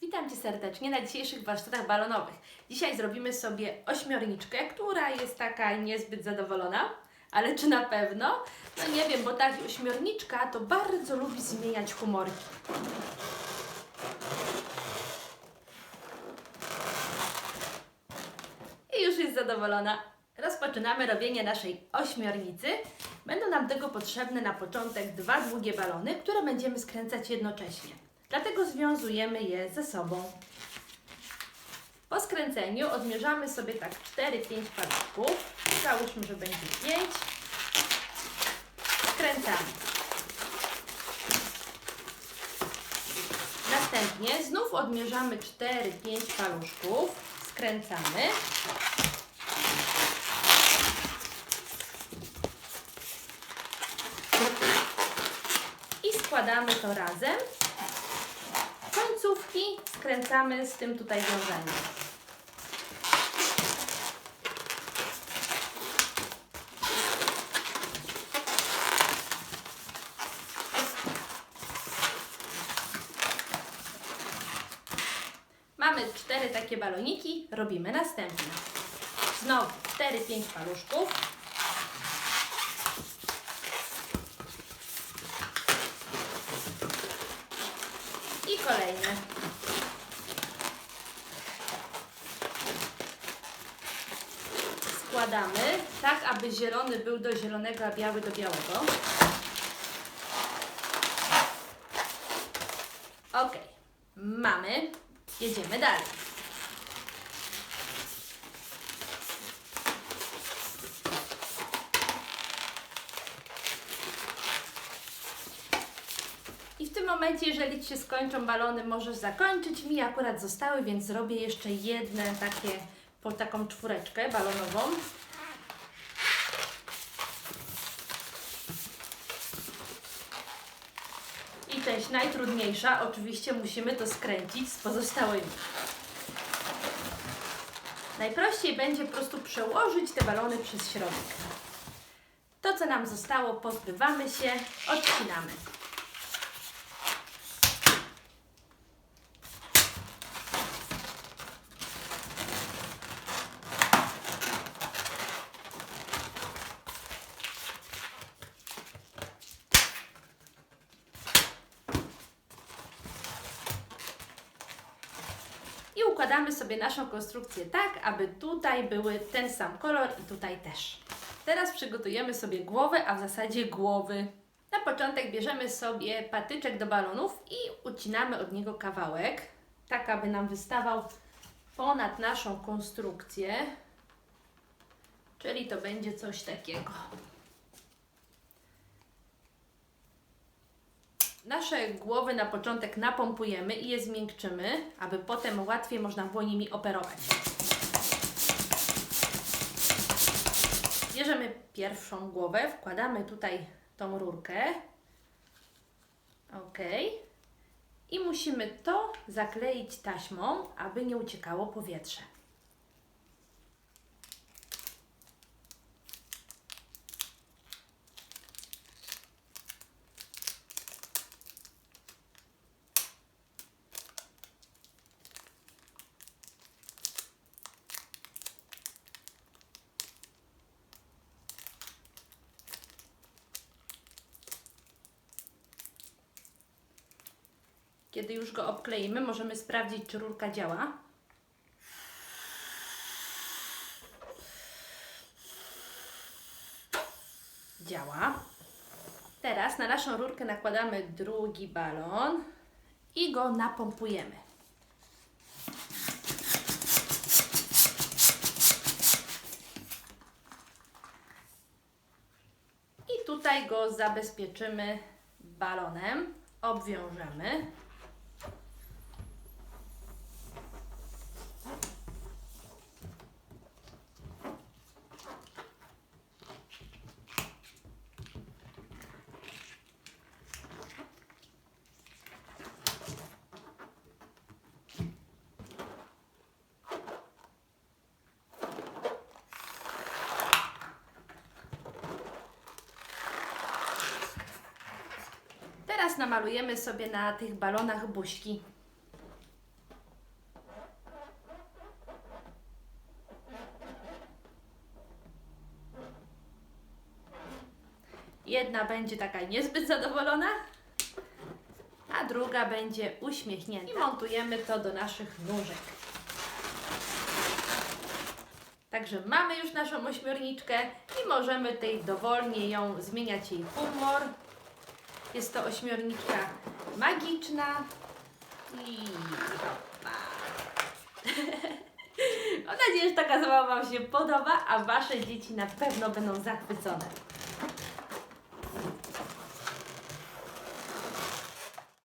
Witam Cię serdecznie na dzisiejszych warsztatach balonowych. Dzisiaj zrobimy sobie ośmiorniczkę, która jest taka niezbyt zadowolona, ale czy na pewno? No nie wiem, bo ta ośmiorniczka to bardzo lubi zmieniać humorki. I już jest zadowolona. Rozpoczynamy robienie naszej ośmiornicy. Będą nam tego potrzebne na początek dwa długie balony, które będziemy skręcać jednocześnie. Dlatego związujemy je ze sobą. Po skręceniu odmierzamy sobie tak 4-5 paluszków. Załóżmy, że będzie 5. Skręcamy. Następnie znów odmierzamy 4-5 paluszków. Skręcamy. I składamy to razem. Końcówki skręcamy z tym tutaj wiążeniem. Mamy cztery takie baloniki, robimy następne. Znowu 4-5 paluszków. Kolejne. Składamy tak, aby zielony był do zielonego, a biały do białego. Ok, mamy. Jedziemy dalej. I w tym momencie, jeżeli Ci się skończą balony, możesz zakończyć. Mi akurat zostały, więc zrobię jeszcze jedne takie, po taką czwóreczkę balonową. I część najtrudniejsza, oczywiście musimy to skręcić z pozostałymi. Najprościej będzie po prostu przełożyć te balony przez środek. To, co nam zostało, pozbywamy się, odcinamy. Układamy sobie naszą konstrukcję tak, aby tutaj były ten sam kolor i tutaj też. Teraz przygotujemy sobie głowę, a w zasadzie głowy. Na początek bierzemy sobie patyczek do balonów i ucinamy od niego kawałek, tak aby nam wystawał ponad naszą konstrukcję. Czyli to będzie coś takiego. Nasze głowy na początek napompujemy i je zmiękczymy, aby potem łatwiej można było nimi operować. Bierzemy pierwszą głowę, wkładamy tutaj tą rurkę. Ok. I musimy to zakleić taśmą, aby nie uciekało powietrze. Kiedy już go obkleimy, możemy sprawdzić, czy rurka działa. Działa. Teraz na naszą rurkę nakładamy drugi balon i go napompujemy. I tutaj go zabezpieczymy balonem, obwiążemy. namalujemy sobie na tych balonach buźki. Jedna będzie taka niezbyt zadowolona, a druga będzie uśmiechnięta. I montujemy to do naszych nóżek. Także mamy już naszą ośmiorniczkę i możemy tej dowolnie ją zmieniać jej humor. Jest to ośmiorniczka magiczna i hopa. Mam nadzieję, że taka zabawa Wam się podoba, a Wasze dzieci na pewno będą zachwycone.